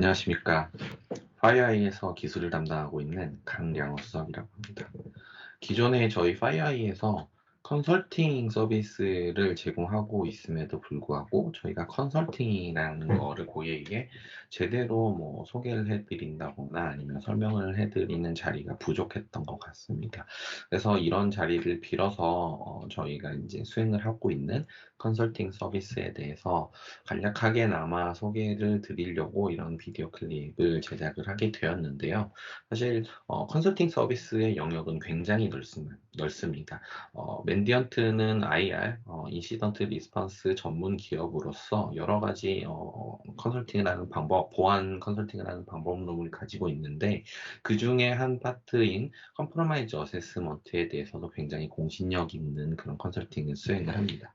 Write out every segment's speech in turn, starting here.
안녕하십니까. 파이아이에서 기술을 담당하고 있는 강량호 수석이라고 합니다. 기존에 저희 파이아이에서 컨설팅 서비스를 제공하고 있음에도 불구하고 저희가 컨설팅이라는 거를 고객에게 제대로 뭐 소개를 해드린다거나 아니면 설명을 해드리는 자리가 부족했던 것 같습니다. 그래서 이런 자리를 빌어서 어 저희가 이제 수행을 하고 있는 컨설팅 서비스에 대해서 간략하게나마 소개를 드리려고 이런 비디오 클립을 제작을 하게 되었는데요. 사실 어 컨설팅 서비스의 영역은 굉장히 넓습니다. 넓습니다. 어 맨디언트는 IR, 어 인시던트 리스폰스 전문 기업으로서 여러 가지 어 컨설팅을 하는 방법 보안 컨설팅을 하는 방법론을 가지고 있는데 그 중에 한 파트인 컴프로마이즈 어세스먼트에 대해서도 굉장히 공신력 있는 그런 컨설팅을 수행을 합니다.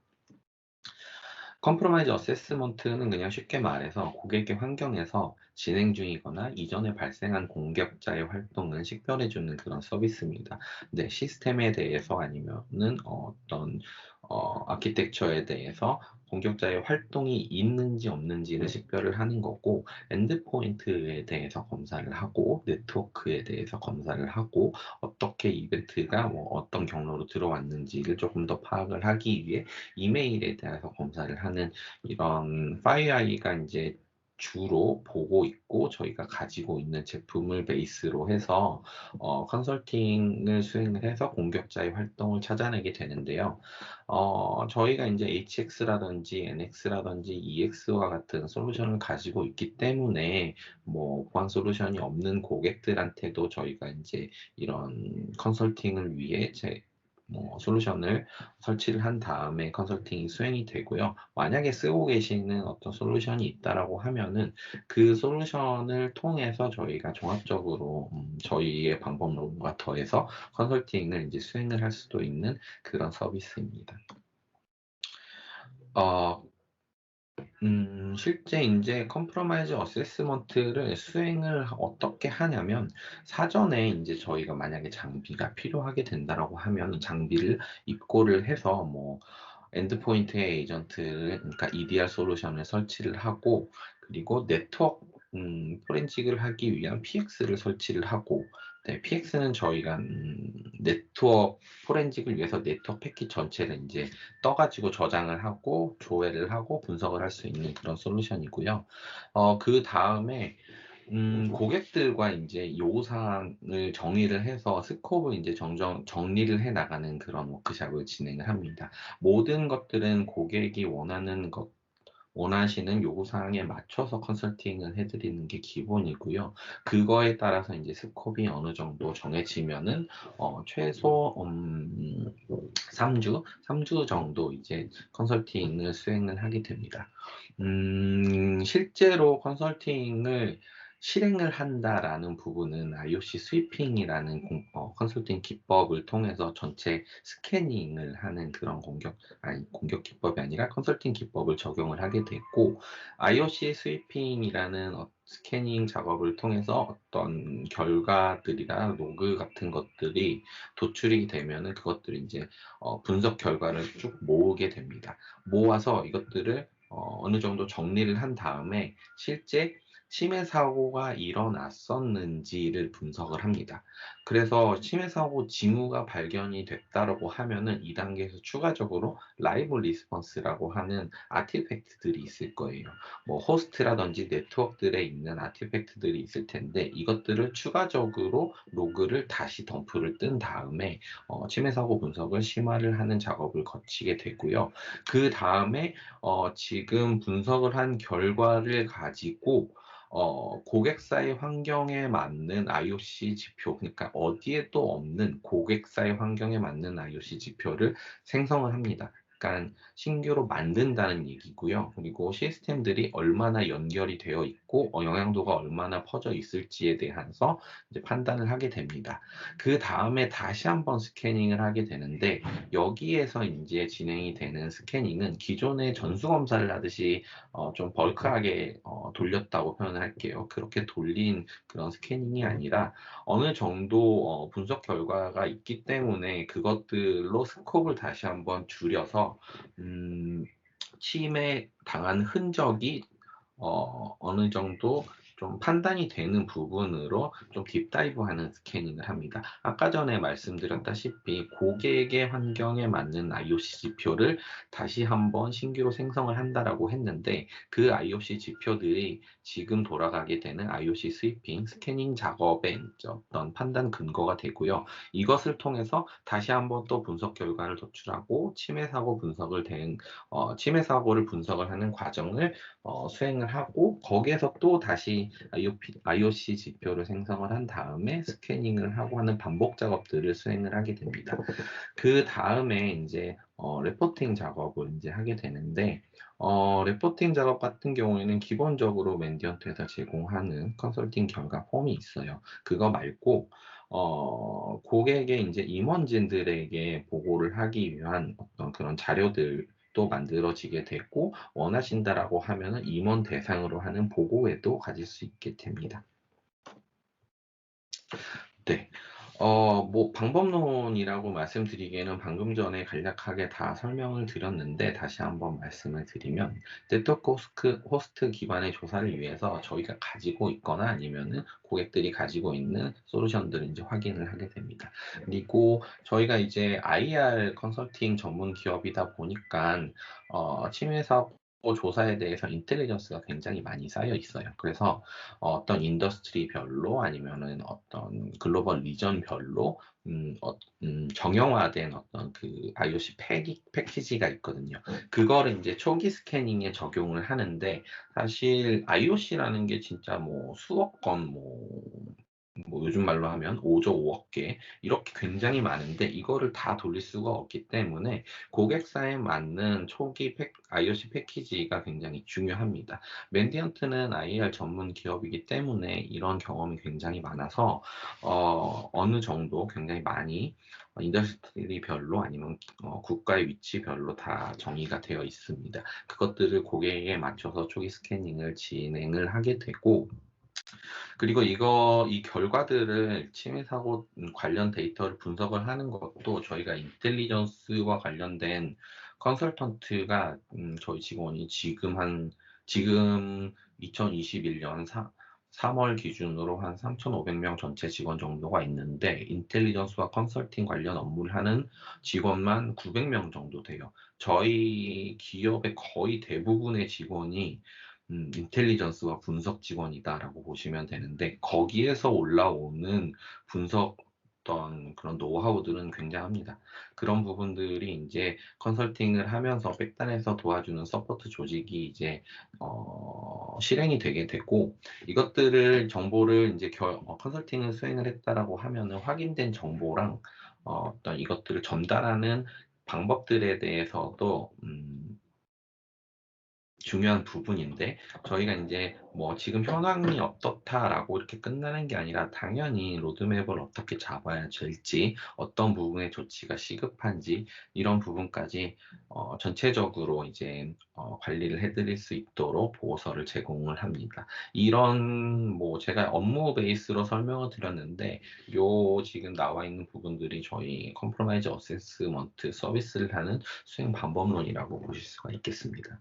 컴프로마이즈 어세스먼트는 그냥 쉽게 말해서 고객의 환경에서 진행 중이거나 이전에 발생한 공격자의 활동을 식별해 주는 그런 서비스입니다. 네, 시스템에 대해서 아니면은 어떤 어, 아키텍처에 대해서 공격자의 활동이 있는지 없는지를 식별을 하는 거고 엔드포인트에 대해서 검사를 하고 네트워크에 대해서 검사를 하고 어떻게 이벤트가 뭐 어떤 경로로 들어왔는지를 조금 더 파악을 하기 위해 이메일에 대해서 검사를 하는 이런 파이어아이가 이제 주로 보고 있고 저희가 가지고 있는 제품을 베이스로 해서 어, 컨설팅을 수행을 해서 공격자의 활동을 찾아내게 되는데요. 어, 저희가 이제 HX라든지 NX라든지 EX와 같은 솔루션을 가지고 있기 때문에 뭐 보안 솔루션이 없는 고객들한테도 저희가 이제 이런 컨설팅을 위해 제 뭐 솔루션을 설치를 한 다음에 컨설팅이 수행이 되고요. 만약에 쓰고 계시는 어떤 솔루션이 있다라고 하면은 그 솔루션을 통해서 저희가 종합적으로 음, 저희의 방법론과 더해서 컨설팅을 이제 수행을 할 수도 있는 그런 서비스입니다. 어, 음, 실제 이제 컴프로마이즈 어세스먼트를 수행을 어떻게 하냐면 사전에 이제 저희가 만약에 장비가 필요하게 된다라고 하면 장비를 입고를 해서 뭐 엔드포인트 에이전트를 그러니까 EDR 솔루션을 설치를 하고 그리고 네트워크 음, 포렌직을 하기 위한 PX를 설치를 하고 네, PX는 저희가 음, 네트워크 포렌직을 위해서 네트워크 패킷 전체를 이제 떠가지고 저장을 하고 조회를 하고 분석을 할 수 있는 그런 솔루션이고요. 어, 그 다음에 음, 고객들과 이제 요구사항을 정의를 해서 스코브 이제 정정, 정리를 해 나가는 그런 워크샵을 진행을 합니다. 모든 것들은 고객이 원하는 것, 원하시는 요구 사항에 맞춰서 컨설팅을 해드리는 게 기본이고요. 그거에 따라서 이제 스콥이 어느 정도 정해지면은 어, 최소 음, 3주, 3주 정도 이제 컨설팅을 수행을 하게 됩니다. 음, 실제로 컨설팅을 실행을 한다라는 부분은 IOC 스위핑이라는 공, 어, 컨설팅 기법을 통해서 전체 스캐닝을 하는 그런 공격, 아니, 공격 기법이 아니라 컨설팅 기법을 적용을 하게 됐고, IOC 스위핑이라는 어, 스캐닝 작업을 통해서 어떤 결과들이나 로그 같은 것들이 도출이 되면은 그것들이 이제 어, 분석 결과를 쭉 모으게 됩니다. 모아서 이것들을 어, 어느 정도 정리를 한 다음에 실제 치매 사고가 일어났었는지를 분석을 합니다. 그래서 치매 사고 징후가 발견이 됐다라고 하면은 이 단계에서 추가적으로 라이브 리스폰스라고 하는 아티팩트들이 있을 거예요. 뭐 호스트라든지 네트워크들에 있는 아티팩트들이 있을 텐데 이것들을 추가적으로 로그를 다시 덤프를 뜬 다음에 어, 치매 사고 분석을 심화를 하는 작업을 거치게 되고요. 그 다음에 어, 지금 분석을 한 결과를 가지고 어, 고객사의 환경에 맞는 IOC 지표, 그러니까 어디에도 없는 고객사의 환경에 맞는 IOC 지표를 생성을 합니다. 약간 신규로 만든다는 얘기고요. 그리고 시스템들이 얼마나 연결이 되어 있고 어, 영향도가 얼마나 퍼져 있을지에 대해서 이제 판단을 하게 됩니다. 그 다음에 다시 한번 스캐닝을 하게 되는데 여기에서 이제 진행이 되는 스캐닝은 기존의 전수 검사를 하듯이 어, 좀 벌크하게 어, 돌렸다고 표현을 할게요. 그렇게 돌린 그런 스캐닝이 아니라 어느 정도 어, 분석 결과가 있기 때문에 그것들로 스콥을 다시 한번 줄여서 음, 침해 당한 흔적이 어, 어느 정도 좀 판단이 되는 부분으로 좀 딥다이브하는 스캐닝을 합니다. 아까 전에 말씀드렸다시피 고객의 환경에 맞는 IOC 지표를 다시 한번 신규로 생성을 한다라고 했는데 그 IOC 지표들이 지금 돌아가게 되는 IOC 스위핑 스캐닝 작업의 어떤 판단 근거가 되고요. 이것을 통해서 다시 한번 또 분석 결과를 도출하고 침해 사고 분석을 된 어, 침해 사고를 분석을 하는 과정을 어, 수행을 하고 거기에서 또 다시 IOP, IOC 지표를 생성을 한 다음에 스캐닝을 하고 하는 반복 작업들을 수행을 하게 됩니다. 그 다음에 이제 어, 레포팅 작업을 이제 하게 되는데 어, 레포팅 작업 같은 경우에는 기본적으로 맨디언트에서 제공하는 컨설팅 결과 폼이 있어요. 그거 말고 어, 고객의 이제 임원진들에게 보고를 하기 위한 어떤 그런 자료들 또 만들어지게 됐고 원하신다라고 하면은 임원 대상으로 하는 보고회도 가질 수 있게 됩니다. 네. 어, 뭐, 방법론이라고 말씀드리기에는 방금 전에 간략하게 다 설명을 드렸는데, 다시 한번 말씀을 드리면, 네트워크 호스트, 기반의 조사를 위해서 저희가 가지고 있거나 아니면은 고객들이 가지고 있는 솔루션들을 이제 확인을 하게 됩니다. 그리고 저희가 이제 IR 컨설팅 전문 기업이다 보니까, 어, 침해 사업 조사에 대해서 인텔리전스가 굉장히 많이 쌓여 있어요. 그래서 어떤 인더스트리별로 아니면은 어떤 글로벌 리전별로 음, 어, 음, 정형화된 어떤 그 IOC 패기, 패키지가 있거든요. 그거를 이제 초기 스캐닝에 적용을 하는데 사실 IOC라는 게 진짜 뭐 수억 건, 뭐 뭐 요즘 말로 하면 5조 5억 개 이렇게 굉장히 많은데 이거를 다 돌릴 수가 없기 때문에 고객사에 맞는 초기 팩, IOC 패키지가 굉장히 중요합니다. 맨디언트는 IR 전문 기업이기 때문에 이런 경험이 굉장히 많아서 어, 어느 정도 굉장히 많이 인더스트리별로 아니면 어, 국가의 위치별로 다 정의가 되어 있습니다. 그것들을 고객에 맞춰서 초기 스캐닝을 진행을 하게 되고 그리고 이거 이 결과들을 침해 사고 관련 데이터를 분석을 하는 것도 저희가 인텔리전스와 관련된 컨설턴트가 음, 저희 직원이 지금 한 지금 2021년 4, 3월 기준으로 한 3,500명 전체 직원 정도가 있는데 인텔리전스와 컨설팅 관련 업무를 하는 직원만 900명 정도 돼요. 저희 기업의 거의 대부분의 직원이 음, 인텔리전스와 분석 직원이다라고 보시면 되는데 거기에서 올라오는 분석 어떤 그런 노하우들은 굉장합니다. 그런 부분들이 이제 컨설팅을 하면서 백단에서 도와주는 서포트 조직이 이제 어, 실행이 되게 되고 이것들을 정보를 이제 결, 어, 컨설팅을 수행을 했다라고 하면은 확인된 정보랑 어, 어떤 이것들을 전달하는 방법들에 대해서도 음, 중요한 부분인데 저희가 이제 뭐 지금 현황이 어떻다라고 이렇게 끝나는 게 아니라 당연히 로드맵을 어떻게 잡아야 될지 어떤 부분의 조치가 시급한지 이런 부분까지 어, 전체적으로 이제 어, 관리를 해드릴 수 있도록 보고서를 제공을 합니다. 이런 뭐 제가 업무 베이스로 설명을 드렸는데 요 지금 나와 있는 부분들이 저희 컴프로마이즈 어세스먼트 서비스를 하는 수행 방법론이라고 보실 수가 있겠습니다.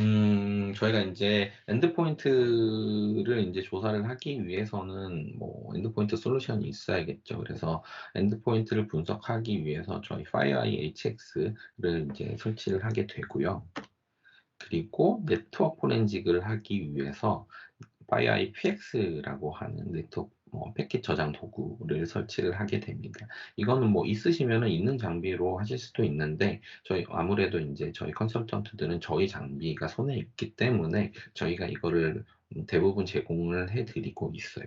음, 저희가 이제 엔드포인트를 이제 조사를 하기 위해서는 뭐 엔드포인트 솔루션이 있어야겠죠. 그래서 엔드포인트를 분석하기 위해서 저희 FireEye HX를 이제 설치를 하게 되고요. 그리고 네트워크 포렌직을 하기 위해서 FireEye PX라고 하는 네트워크 뭐 패킷 저장 도구를 설치를 하게 됩니다. 이거는 뭐 있으시면 있는 장비로 하실 수도 있는데 저희 아무래도 이제 저희 컨설턴트들은 저희 장비가 손에 있기 때문에 저희가 이거를 대부분 제공을 해드리고 있어요.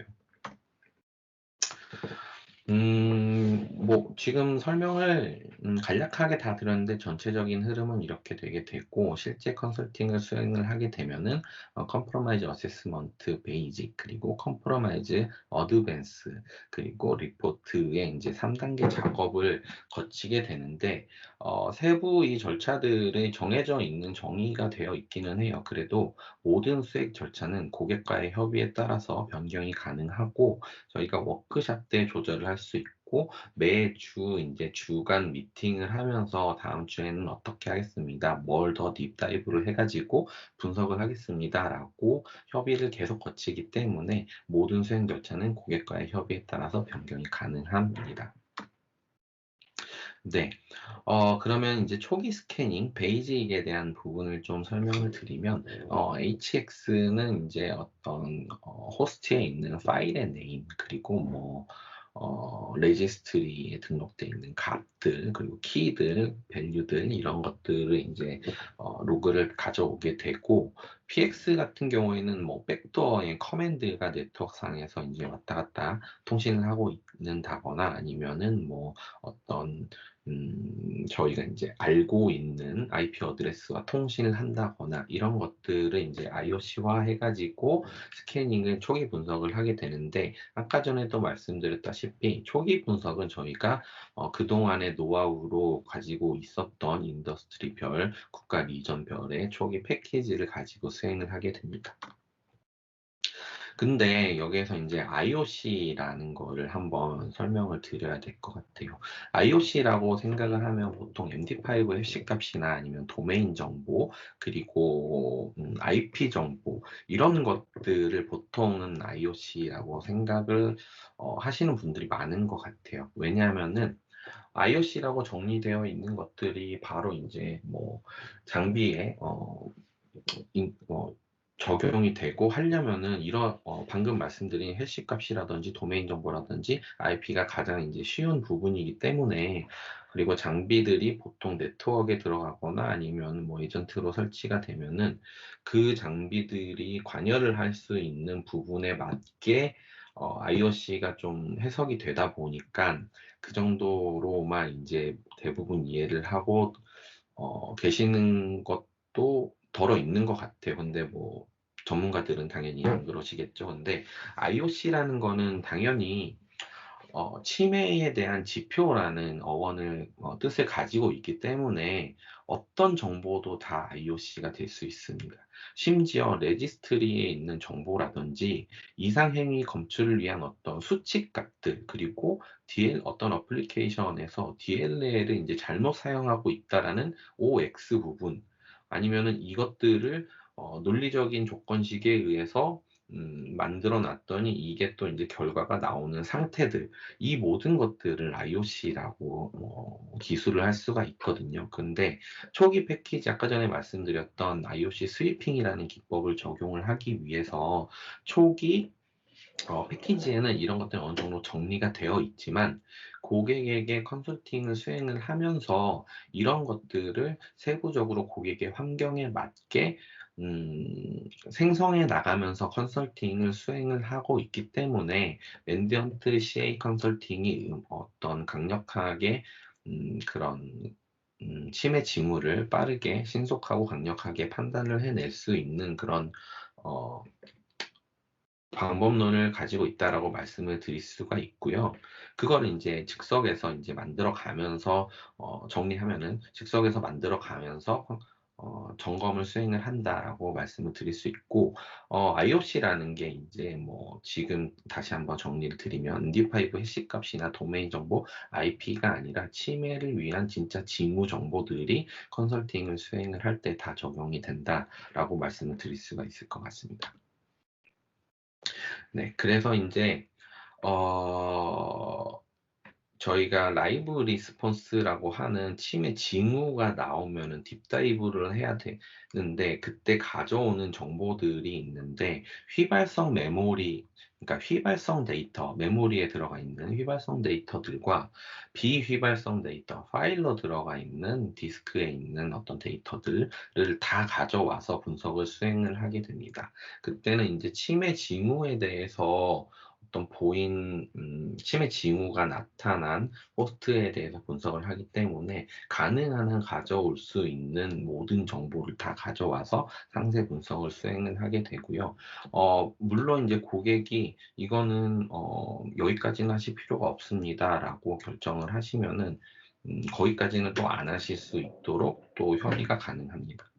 음, 뭐, 지금 설명을 음, 간략하게 다 들었는데 전체적인 흐름은 이렇게 되게 됐고, 실제 컨설팅을 수행을 하게 되면은, 어, 컴프로마이즈 어세스먼트 베이직, 그리고 컴프로마이즈 어드밴스, 그리고 리포트의 이제 3단계 작업을 거치게 되는데, 어, 세부 이 절차들이 정해져 있는 정의가 되어 있기는 해요. 그래도 모든 수액 절차는 고객과의 협의에 따라서 변경이 가능하고, 저희가 워크샵 때 조절을 할 수 있고 매주 이제 주간 미팅을 하면서 다음 주에는 어떻게 하겠습니다. 뭘 더 딥다이브를 해가지고 분석을 하겠습니다라고 협의를 계속 거치기 때문에 모든 수행 절차는 고객과의 협의에 따라서 변경이 가능합니다. 네. 어, 그러면 이제 초기 스캐닝, 베이직에 대한 부분을 좀 설명을 드리면, 어, HX는 이제 어떤, 어, 호스트에 있는 파일의 네임, 그리고 뭐, 어, 레지스트리에 등록되어 있는 값들, 그리고 키들, 밸류들, 이런 것들을 이제, 어, 로그를 가져오게 되고, PX 같은 경우에는 뭐, 백도어의 커맨드가 네트워크상에서 이제 왔다 갔다 통신을 하고 있 는다거나 아니면은 뭐, 어떤 음, 저희가 이제 알고 있는 IP 어드레스와 통신을 한다거나 이런 것들을 이제 IOC화 해가지고 스캐닝을 초기 분석을 하게 되는데 아까 전에도 말씀드렸다시피 초기 분석은 저희가 어, 그동안의 노하우로 가지고 있었던 인더스트리별, 국가 리전별의 초기 패키지를 가지고 수행을 하게 됩니다. 근데 여기에서 이제 IOC라는 거를 한번 설명을 드려야 될 것 같아요. IOC라고 생각을 하면 보통 MD5 해시 값이나 아니면 도메인 정보, 그리고 음, IP 정보, 이런 것들을 보통은 IOC라고 생각을 어, 하시는 분들이 많은 것 같아요. 왜냐하면은 IOC라고 정리되어 있는 것들이 바로 이제 뭐 장비에 어, 인, 어, 적용이 되고 하려면은 이런 어, 방금 말씀드린 해시 값이라든지 도메인 정보라든지 IP가 가장 이제 쉬운 부분이기 때문에 그리고 장비들이 보통 네트워크에 들어가거나 아니면 뭐 에이전트로 설치가 되면은 그 장비들이 관여를 할 수 있는 부분에 맞게 어, IOC가 좀 해석이 되다 보니까 그 정도로만 이제 대부분 이해를 하고 어, 계시는 것도 덜어 있는 것 같아요. 근데 뭐 전문가들은 당연히 안 그러시겠죠. 근데 IOC라는 거는 당연히 어, 치매에 대한 지표라는 어원을 어, 뜻을 가지고 있기 때문에 어떤 정보도 다 IOC가 될 수 있습니다. 심지어 레지스트리에 있는 정보라든지 이상행위 검출을 위한 어떤 수치값들 그리고 DL 어떤 어플리케이션에서 DLL을 이제 잘못 사용하고 있다라는 OX 부분 아니면은 이것들을 어, 논리적인 조건식에 의해서 음, 만들어 놨더니 이게 또 이제 결과가 나오는 상태들 이 모든 것들을 IOC라고 뭐 기술을 할 수가 있거든요. 근데 초기 패키지 아까 전에 말씀드렸던 IOC 스위핑이라는 기법을 적용을 하기 위해서 초기 어, 패키지에는 이런 것들이 어느 정도 정리가 되어 있지만 고객에게 컨설팅을 수행을 하면서 이런 것들을 세부적으로 고객의 환경에 맞게 음, 생성해 나가면서 컨설팅을 수행을 하고 있기 때문에 랜디언트 CA 컨설팅이 어떤 강력하게 음, 그런 음, 치매 징후를 빠르게 신속하고 강력하게 판단을 해낼 수 있는 그런 어, 방법론을 가지고 있다라고 말씀을 드릴 수가 있고요. 그거를 이제 즉석에서 이제 만들어 가면서 어, 정리하면은 즉석에서 만들어 가면서 어, 점검을 수행을 한다라고 말씀을 드릴 수 있고 어, IOC라는 게 이제 뭐 지금 다시 한번 정리를 드리면 ND5 해시 값이나 도메인 정보 IP가 아니라 치매를 위한 진짜 징후 정보들이 컨설팅을 수행을 할 때 다 적용이 된다라고 말씀을 드릴 수가 있을 것 같습니다. 네, 그래서 이제 어, 저희가 라이브 리스폰스라고 하는 침의 징후가 나오면은 딥다이브를 해야 되는데 그때 가져오는 정보들이 있는데 휘발성 메모리 그러니까 휘발성 데이터 메모리에 들어가 있는 휘발성 데이터들과 비휘발성 데이터 파일로 들어가 있는 디스크에 있는 어떤 데이터들을 다 가져와서 분석을 수행을 하게 됩니다. 그때는 이제 침의 징후에 대해서 어떤 보인 음, 치매 징후가 나타난 호스트에 대해서 분석을 하기 때문에 가능한 한 가져올 수 있는 모든 정보를 다 가져와서 상세 분석을 수행을 하게 되고요. 어, 물론 이제 고객이 이거는 어, 여기까지는 하실 필요가 없습니다라고 결정을 하시면은 음, 거기까지는 또 안 하실 수 있도록 또 협의가 가능합니다.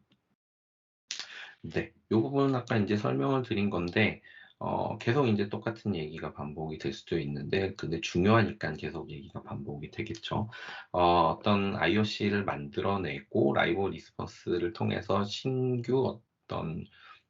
네, 이 부분은 아까 이제 설명을 드린 건데 어 계속 인제 똑같은 얘기가 반복이 될 수도 있는데 근데 중요하니깐 계속 얘기가 반복이 되겠죠. 어 어떤 IOC를 만들어 내고 라이브 리스폰스를 통해서 신규 어떤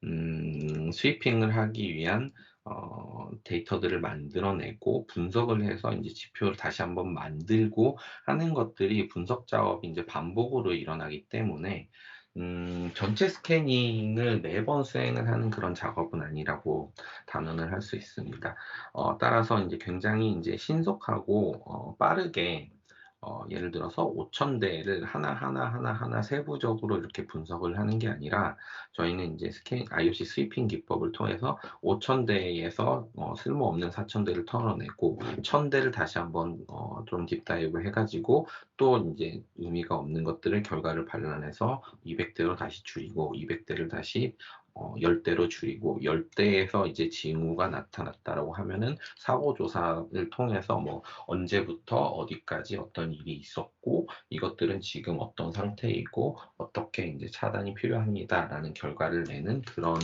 음 스위핑을 하기 위한 어 데이터들을 만들어 내고 분석을 해서 인제 지표를 다시 한번 만들고 하는 것들이 분석 작업이 인제 반복으로 일어나기 때문에 음 전체 스캐닝을 매번 수행을 하는 그런 작업은 아니라고 단언을 할 수 있습니다. 어 따라서 인제 굉장히 인제 신속하고 어 빠르게 어 예를 들어서 5,000 대를 하나하나, 하나하나 세부적으로 이렇게 분석을 하는 게 아니라 저희는 인제 스캐 IOC 스위핑 기법을 통해서 5,000 대에서 어 쓸모없는 4,000 대를 털어내고 1,000 대를 다시 한번 어 좀 딥다이브 해 가지고 또 인제 의미가 없는 것들을 결과를 반환해서 200 대로 다시 줄이고 200 대를 다시 어10 대로 줄이고 10 대에서 이제 징후가 나타났다라고 하면은 사고 조사를 통해서 뭐 언제부터 어디까지 어떤 일이 있었고 이것들은 지금 어떤 상태이고 어떻게 인제 차단이 필요합니다라는 결과를 내는 그런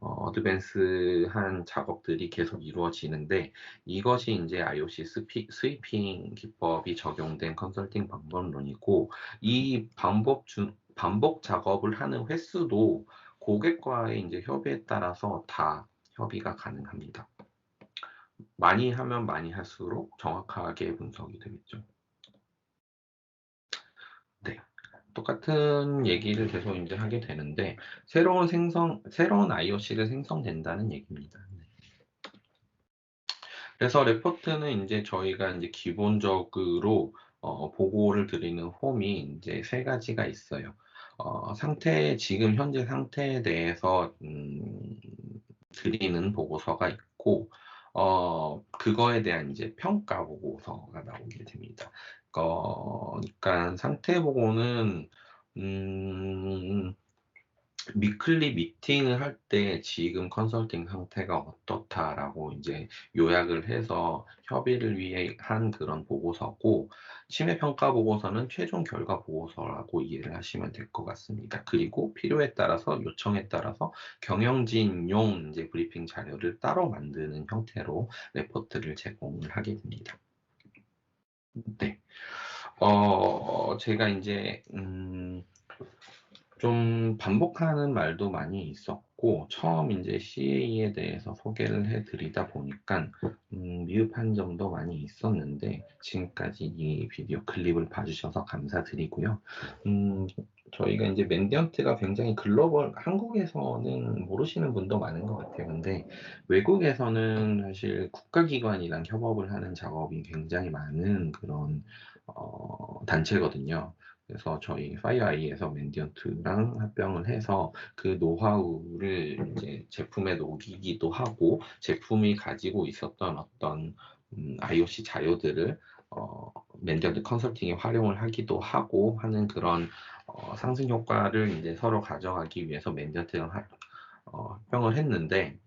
어 어드밴스한 작업들이 계속 이루어지는데 이것이 인제 IOC 스피 스위핑 기법이 적용된 컨설팅 방법론이고 이 반복 중 반복 작업을 하는 횟수도 고객과의 인제 협의에 따라서 다 협의가 가능합니다. 많이 하면 많이 할수록 정확하게 분석이 되겠죠. 네. 똑같은 얘기를 계속 인제 하게 되는데 새로운 생성 새로운 IOC를 생성된다는 얘기입니다. 네. 그래서 레포트는 인제 저희가 인제 기본적으로 어 보고를 드리는 폼이 인제 3 가지가 있어요. 어 상태 지금 현재 상태에 대해서 음 드리는 보고서가 있고 어 그거에 대한 이제 평가 보고서가 나오게 됩니다. 어 그러니깐 상태 보고는 음 위클리 미팅을 할 때 "지금 컨설팅 상태가 어떻다."라고 인제 요약을 해서 협의를 위해 한 그런 보고서고 심해 평가 보고서는 최종 결과 보고서라고 이해를 하시면 될 것 같습니다. 그리고 필요에 따라서 요청에 따라서 경영진용 인제 브리핑 자료를 따로 만드는 형태로 레포트를 제공을 하게 됩니다. 네. 어 제가 인제 음 좀 반복하는 말도 많이 있었고 처음 인제 CA에 대해서 소개를 해 드리다 보니깐 음 미흡한 점도 많이 있었는데 지금까지 이 비디오 클립을 봐 주셔서 감사드리고요. 음 저희가 인제 맨디언트가 굉장히 글로벌 한국에서는 모르시는 분도 많은 것 같아요. 근데 외국에서는 사실 국가기관이랑 협업을 하는 작업이 굉장히 많은 그런 어 단체거든요. 그래서 저희 파이어아이에서 맨디언트랑 합병을 해서 그 노하우를 인제 제품에 녹이기도 하고 제품이 가지고 있었던 어떤 음 IOC 자료들을 어 맨디언트 컨설팅에 활용을 하기도 하고 하는 그런 어 상승 효과를 인제 서로 가져가기 위해서 맨디언트랑 합 어 합병을 했는데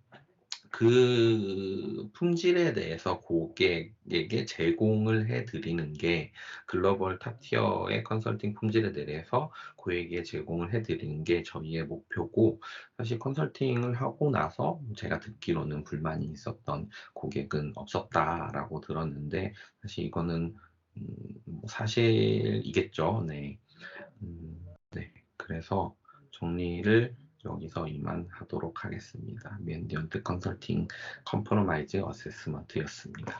그 품질에 대해서 고객에게 제공을 해 드리는 게 글로벌 탑 티어의 컨설팅 품질에 대해서 고객에게 제공을 해 드리는 게 저희의 목표고 사실 컨설팅을 하고 나서 제가 듣기로는 "불만이 있었던 고객은 없었다."라고 들었는데 사실 이거는 음뭐 사실이겠죠. 네. 음 네. 그래서 정리를 여기서 이만 하도록 하겠습니다. 맨디언트 컨설팅 컴프로마이즈 어세스먼트였습니다.